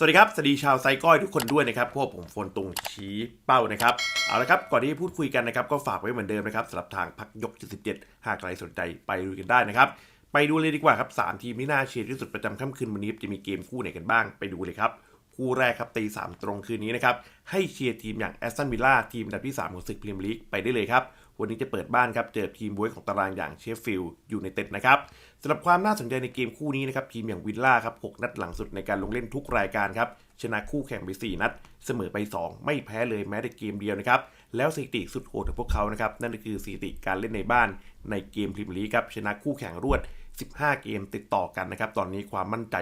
สวัสดีครับ สวัสดีชาวไซก้อยทุกคนด้วยนะครับ พวกผมโฟนตุงชี้เป้านะครับ เอาละครับ ก่อนที่จะพูดคุยกันนะครับ ก็ฝากไว้เหมือนเดิมนะครับสำหรับทางพักยก 77 หากใครสนใจไปดูกันได้นะครับ ไปดูเลยดีกว่าครับ 3 ทีมที่น่าเชียร์ที่สุดประจำค่ำคืนวันนี้จะมีเกมคู่ไหนกันบ้าง ไปดูเลยครับ คู่แรกครับตีสามตรงคืนนี้นะครับ ให้เชียร์ทีมอย่างแอสตันวิลล่าทีมอันดับที่ 3 ของศึกพรีเมียร์ลีกไปได้เลยครับ วันนี้จะเปิดบ้านครับเจอทีมบวยของตารางอย่างเชฟฟิลด์อยู่ในเต็ดนะครับสำหรับความน่าสนใจในเกมคู่นี้นะครับทีมอย่างวิลล่าครับ6นัดหลังสุดในการลงเล่นทุกรายการครับชนะคู่แข่งไป 4 นัด เสมอไป 2 ไม่แพ้เลยแม้แต่เกมเดียวนะครับ แล้วสถิติสุดโหดของพวกเขานะครับ นั่นก็คือสถิติการเล่นในบ้านในเกมพรีเมียร์ลีกครับ ชนะคู่แข่งรวด 15 เกมติดต่อกันนะครับ ตอนนี้ความมั่นใจ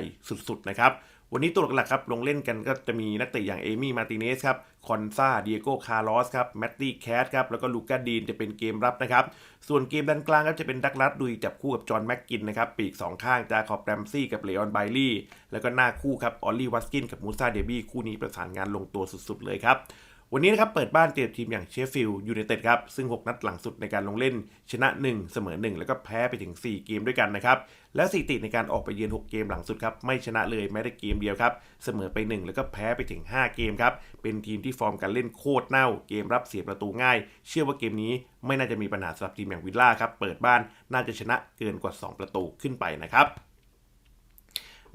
สุดๆนะครับ วันนี้ตัวหลักๆครับลงเล่นกันก็จะมีนักเตะอย่างเอมี่มาร์ติเนสครับคอนซาเดียโกคาร์ลอสครับแมตตี้แคทครับแล้วก็ลูก้าดีนจะเป็นเกมรับนะครับ ส่วนเกมด้านกลางครับจะเป็นดักลัสดุยจับคู่กับจอห์นแม็กกินนะครับ ปีก 2 ข้างจาคอบแรมซี่กับเลออนไบลี่แล้วก็หน้าคู่ครับออลลี่วัสกินกับมูซาเดบี้คู่นี้ประสานงานลงตัวสุดๆเลยครับ วันนี้นะครับเปิดบ้านเจอทีมอย่างเชฟฟิลด์ยูไนเต็ดครับ ซึ่ง 6 นัดหลังสุดในการลงเล่น ชนะ 1 เสมอ 1 แล้วก็แพ้ไปถึง 4 เกมด้วยกันนะครับ และสถิติในการออกไปเยือน 6 เกมหลังสุดครับ ไม่ชนะเลยแม้แต่เกมเดียวครับ เสมอไป 1 แล้วก็แพ้ไปถึง 5 เกมครับ เป็นทีมที่ฟอร์มการเล่นโคตรเน่า เกมรับเสียประตูง่าย เชื่อว่าเกมนี้ไม่น่าจะมีปัญหาสำหรับทีมอย่างวิลล่าครับเปิดบ้านน่าจะชนะเกินกว่า 2 ประตูขึ้นไปนะครับ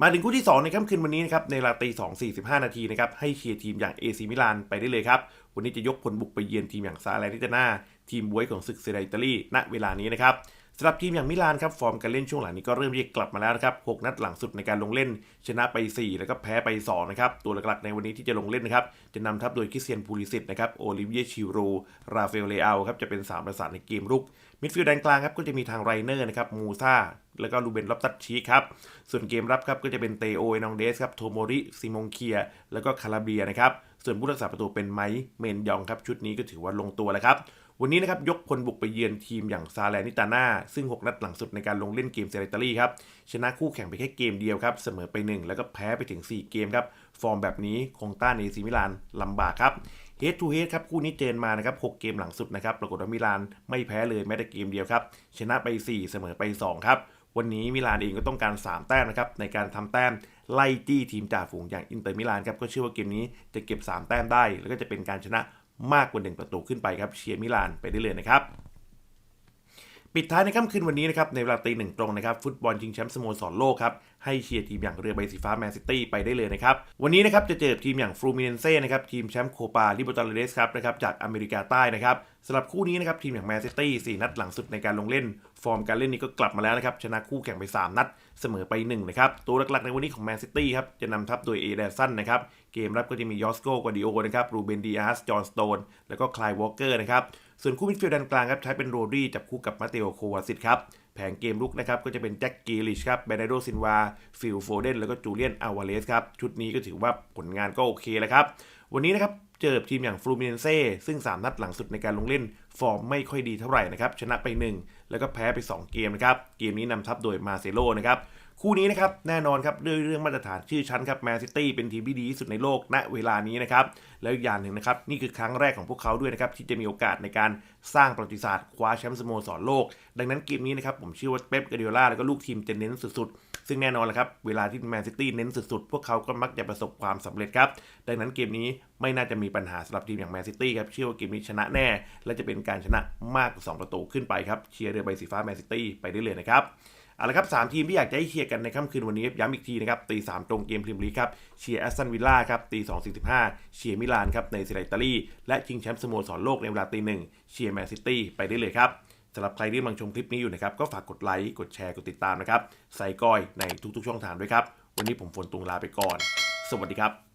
มาถึงคู่ที่ 2 ในค่ำคืนวันนี้นะครับในเวลาตี2 45นาทีนะครับให้เชียร์ทีมอย่างเอซีมิลานไปได้เลยครับ วันนี้จะยกผลบุกไปเยือนทีมอย่างซาเลนิตานาทีมบวยของศึกเซเรอิตาลีณเวลานี้นะครับ สำหรับทีมอย่างมิลานครับฟอร์มการเล่นช่วงหลังนี้ก็เริ่มที่จะกลับมาแล้วนะครับ 6 นัดหลังสุดในการลงเล่น ชนะไป 4 แล้วก็แพ้ไป 2 นะครับ ตัวหลักๆในวันนี้ที่จะลงเล่นนะครับ จะนำทัพโดยคริสเตียนพูลิสิตนะครับ โอลิเวียชิโร ราเอลเลอาครับ จะเป็น 3 ประสานในเกมรุก มิดฟิลด์แดนกลางครับ ก็จะมีทางไรเนอร์นะครับ มูซาแล้วก็ลูเบนลอปตัดชีครับ ส่วนเกมรับครับก็จะเป็นเตโอเอนองเดสครับ โทโมริ ซิมงเคีย แล้วก็คาราเบียนะครับ ส่วนผู้รักษาประตูเป็นไมค์เมนยองครับ ชุดนี้ก็ถือว่าลงตัวแล้วครับ วันนี้นะครับยกพลบุกไปเยือนทีมอย่างซาแลนิตาน่าซึ่ง 6 นัดหลังสุดในการลงเล่นเกมเซเรตาลีครับชนะคู่แข่งไปแค่เกมเดียวครับเสมอไป 1 แล้วก็แพ้ไปถึง 4 เกมครับฟอร์มแบบนี้คงต้านเอซีมิลานลำบากครับเฮดทูเฮดครับคู่นี้เจนมานะครับ6เกมหลังสุดนะครับปรากฏว่ามิลานไม่แพ้เลยแม้แต่เกมเดียวครับชนะไป 4 เสมอไป 2 ครับวันนี้มิลานเองก็ต้องการ 3 แต้มนะครับในการทำแต้มไล่จี้ทีมจ่าฝูงอย่างอินเตอร์มิลานครับก็เชื่อว่าเกมนี้จะเก็บ 3 แต้มได้ แล้วก็จะเป็นการชนะ มากกว่า 1 ประตูขึ้นไปครับเชียร์มิลานไปได้เลยนะครับ ปิดท้ายในค่ำคืนวันนี้นะครับในเวลาตีหนึ่งตรงนะครับฟุตบอลชิงแชมป์สโมสรโลกครับให้เชียร์ทีมอย่างเรือใบสีฟ้าแมนซิตี้ไปได้เลยนะครับวันนี้นะครับจะเจอทีมอย่างฟลูมิเนเซ่นะครับทีมแชมป์โคปาลิโบตาเลสครับนะครับจากอเมริกาใต้นะครับสำหรับคู่นี้นะครับทีมอย่างแมนซิตี้สี่นัดหลังสุดในการลงเล่น ฟอร์มการเล่นนี้ก็กลับมาแล้วนะครับชนะคู่แข่งไป 3 นัดเสมอไป1นะครับตัวหลักๆในวันนี้ของแมนซิตี้ครับจะนำทัพโดยเอเดนสันนะครับเกมรับก็จะมียอสโกกวาดิโอนะครับรูเบนดีอาสจอห์นสโตนแล้วก็คลายวอลเกอร์นะครับ ส่วนคู่มิดฟิลด์ด้านกลางครับใช้เป็นโรดี้จับคู่กับมาเตโอโควาซิตครับแผงเกมลุกนะครับก็จะเป็นแจ็คกีลิชครับเบรโดซินวาฟิลโฟเดนแล้วก็จูเลียนอาวาเลสครับชุดนี้ก็ถือว่าผลงานก็โอเคแล้วครับ วันนี้นะครับเจอทีมอย่างฟลูมิเนเซ่ซึ่ง 3 นัดหลังสุดในการลงเล่น ฟอร์มไม่ค่อยดีเท่าไหร่นะครับชนะไป 1 แล้วก็แพ้ไป 2 เกมนะครับเกมนี้นำทัพโดยมาเซโลนะครับ คู่นี้นะครับแน่นอนครับด้วยเรื่องมาตรฐานชื่อชั้นครับแมนซิตี้เป็นทีมที่ดีที่สุดในโลกณเวลานี้นะครับแล้วอีกอย่างหนึ่งนะครับนี่คือครั้งแรกของพวกเขาด้วยนะครับที่จะมีโอกาสในการสร้างประวัติศาสตร์คว้าแชมป์สโมสรโลก ดังนั้นเกมนี้นะครับผมเชื่อว่าเป๊ปกาเดียล่าแล้วก็ลูกทีมจะเน้นสุดๆ ซึ่งแน่นอนแหละครับเวลาที่แมนซิตี้เน้นสุดๆ พวกเขาก็มักจะประสบความสำเร็จครับดังนั้นเกมนี้ไม่น่าจะมีปัญหาสำหรับทีมอย่างแมนซิตี้ครับเชื่อว่าเกมนี้ชนะแน่ และจะเป็นการชนะมากกว่า2ประตูขึ้นไปครับเชียร์เรือใบสีฟ้าแมนซิตี้ไปได้เลยนะครับ เอาละครับสามทีมที่อยากจะให้เชียร์กันในค่ำคืนวันนี้ย้ำอีกทีนะครับตีสามตรงเกมพรีเมียร์ลีกครับเชียร์แอสตันวิลล่าครับตีสองสี่สิบห้าเชียร์มิลานครับในเซเรอิตาลีและชิงแชมป์สโมสรโลกในเวลาตีหนึ่งเชียร์แมนซิตี้ไปได้เลยครับสำหรับใครที่กำลังชมคลิปนี้อยู่นะครับก็ฝากกดไลค์กดแชร์กดติดตามนะครับใส่ก้อยในทุกๆ ช่องทางด้วยครับวันนี้ผมฝนตุงลาไปก่อน สวัสดีครับ